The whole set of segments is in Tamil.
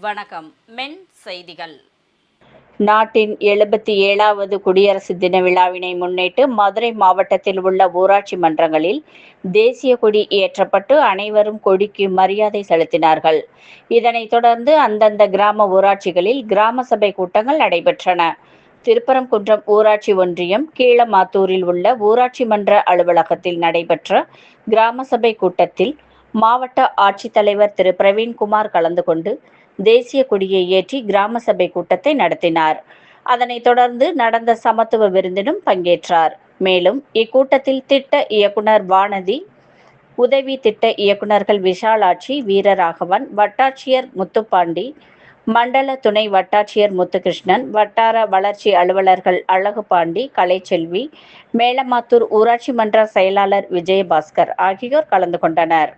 வணக்கம். மென் செய்திகள். நாட்டின் எழுபத்தி ஏழாவது குடியரசு தின விழாவினை முன்னிட்டு மதுரை மாவட்டத்தில் உள்ள ஊராட்சி மன்றங்களில் தேசிய கொடி ஏற்றப்பட்டு அனைவரும் கொடிக்கு மரியாதை செலுத்தினார்கள். இதனைத் தொடர்ந்து அந்தந்த கிராம ஊராட்சிகளில் கிராம சபை கூட்டங்கள் நடைபெற்றன. திருப்பரங்குன்றம் ஊராட்சி ஒன்றியம் கீழமாத்தூரில் உள்ள ஊராட்சி மன்ற அலுவலகத்தில் நடைபெற்ற கிராம சபை கூட்டத்தில் மாவட்ட ஆட்சித்தலைவர் திரு. பிரவீன்குமார் கலந்து கொண்டு தேசிய கொடியை ஏற்றி கிராம சபை கூட்டத்தை நடத்தினார். அதனைத் தொடர்ந்து நடந்த சமத்துவ விருந்திலும் பங்கேற்றார். மேலும் இக்கூட்டத்தில் திட்ட இயக்குனர் வானதி உதவி திட்ட இயக்குனர்கள் விஷாலாட்சி வீரராகவன் வட்டாட்சியர் முத்துப்பாண்டி மண்டல துணை வட்டாட்சியர் முத்துகிருஷ்ணன் வட்டார வளர்ச்சி அலுவலர்கள் அழகுபாண்டி கலைச்செல்வி மேலமாத்தூர் ஊராட்சி மன்ற செயலாளர் விஜயபாஸ்கர் ஆகியோர் கலந்து கொண்டனர்.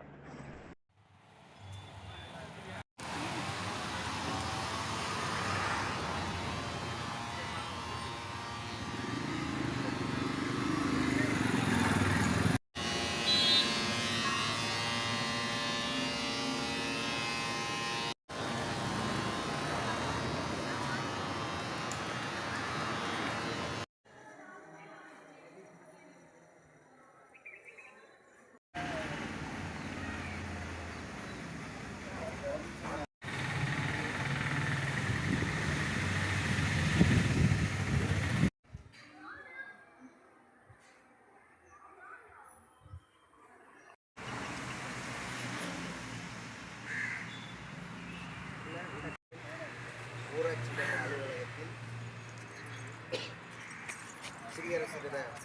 குடியரசு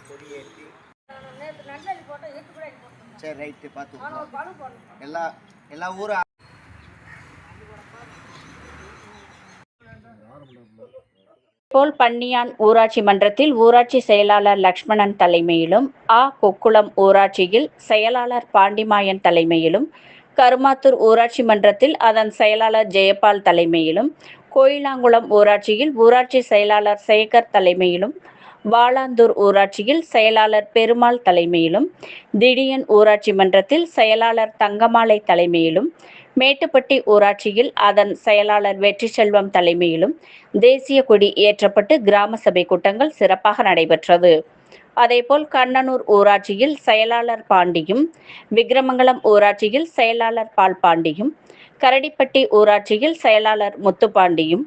கொடியேற்றி. சரி ரைட்டு பார்த்து எல்லா எல்லா ஊரும் போல் பன்னியான் ஊராட்சி மன்றத்தில் ஊராட்சி செயலாளர் லக்ஷ்மணன் தலைமையிலும் ஆ. கொக்குளம் ஊராட்சியில் செயலாளர் பாண்டிமாயன் தலைமையிலும் கருமாத்தூர் ஊராட்சி மன்றத்தில் அதன் செயலாளர் ஜெயபால் தலைமையிலும் கோயிலாங்குளம் ஊராட்சியில் ஊராட்சி செயலாளர் சேகர் தலைமையிலும் வாளாந்தூர் ஊராட்சியில் செயலாளர் பெருமாள் தலைமையிலும் திடியன் ஊராட்சி மன்றத்தில் செயலாளர் தங்கமாலை தலைமையிலும் மேட்டுப்பட்டி ஊராட்சியில் அதன் செயலாளர் வெற்றி செல்வம் தலைமையிலும் தேசிய கொடி ஏற்றப்பட்டு கிராம சபை கூட்டங்கள் சிறப்பாக நடைபெற்றது. அதேபோல் கண்ணனூர் ஊராட்சியில் செயலாளர் பாண்டியும் விக்கிரமங்கலம் ஊராட்சியில் செயலாளர் பால் பாண்டியும் கரடிப்பட்டி ஊராட்சியில் செயலாளர் முத்துப்பாண்டியும்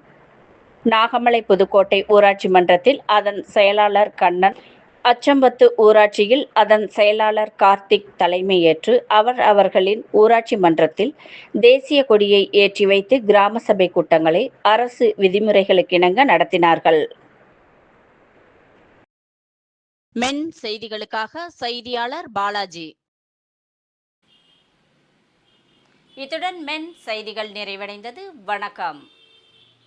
நாகமலை புதுக்கோட்டை ஊராட்சி மன்றத்தில் அதன் செயலாளர் கண்ணன் அச்சம்பத்து ஊராட்சியில் அதன் செயலாளர் கார்த்திக் தலைமையேற்று அவர் அவர்களின் ஊராட்சி மன்றத்தில் தேசிய கொடியை ஏற்றி வைத்து கிராம சபை கூட்டங்களை அரசு விதிமுறைகளுக்கிணங்க நடத்தினார்கள். மென் செய்திகளுக்காக செய்தியாளர் பாலாஜி. இத்துடன் மென் செய்திகள் நிறைவடைந்தது. வணக்கம்.